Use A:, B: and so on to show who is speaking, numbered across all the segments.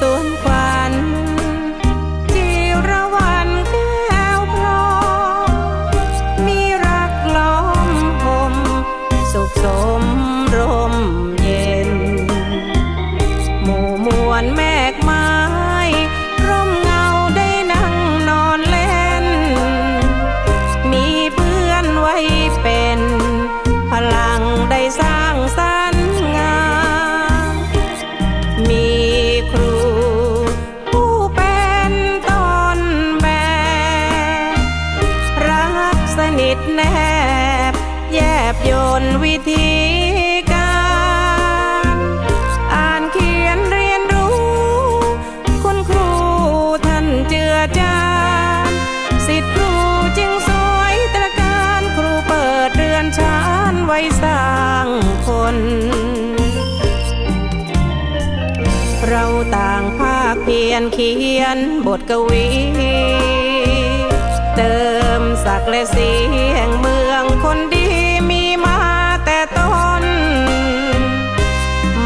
A: สว กสนิทแนบ แยบยนวิธีการ อ่านเขียนเรียนรู้ คุณครูท่านเจือจานสิทธิครูจึงสวยตระการครูเปิดเรือนชานไว้สร้างคน เราต่างภาคเพียนเขียนบทกวีเติม ศักดิ์และสีแห่งเมืองคนดีมีมาแต่ต้น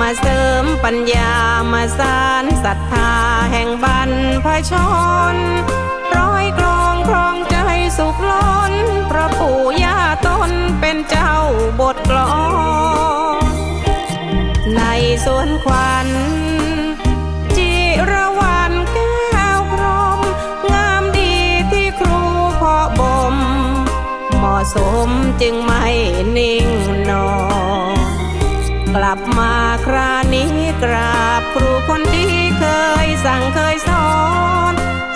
A: มาเสริมปัญญามาสานศรัทธาแห่งบรรพชน สมจึงไม่นิ่งนอนกลับมาครานี้กราบครูคนดีเคยสั่งเคยสอน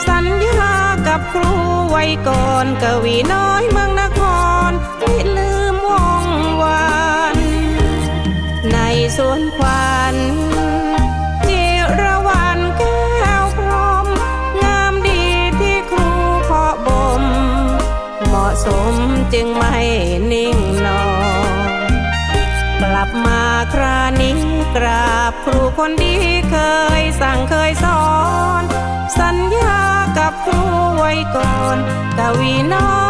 A: สัญญากับครูไว้ก่อนกวีน้อยเมืองนครไม่ลืมวงวัน ในสวนควัน งไม่นิ่งนอนกลับมาครานี้กราบครูคนดีเคยสั่งเคยสอน สัญญากับครูไว้ก่อนกวีน้อง